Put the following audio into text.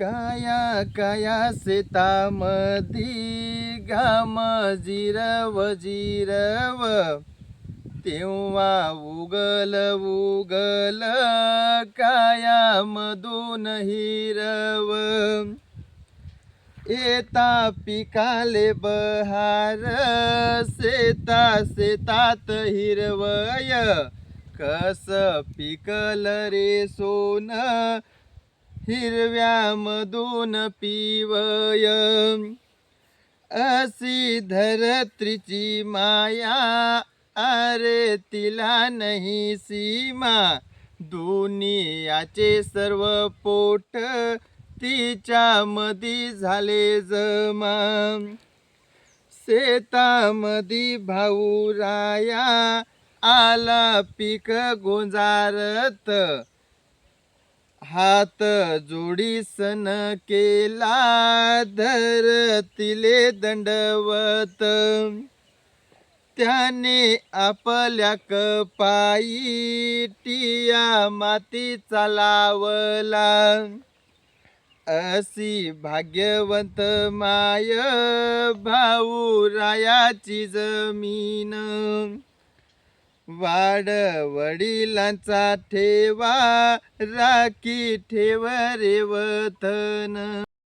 काया काया शेतामधी घाम जिरव जिरव. तेव्हा उगल उगल काया मधून हिरव. येता पिकाले बहार शेता शेतात हिरवय. कस पिकल रे सोन हिरव्या मधून पिवय. असी धरत्रीची माया अरे तिला नाही सीमा. दुनियाचे सर्व पोट तिच्या मधी झाले जमा. शेतामधी भाऊ राया आला पीक गोंजारत. हात जोडीसन केला धरतिले दंडवत. त्याने आपल्या कपाई टिया माती चालावला अशी भाग्यवंत माय भाऊ रायाची जमीन. वाड वडिलांचा ठेवा राखी ठेव रे वतन.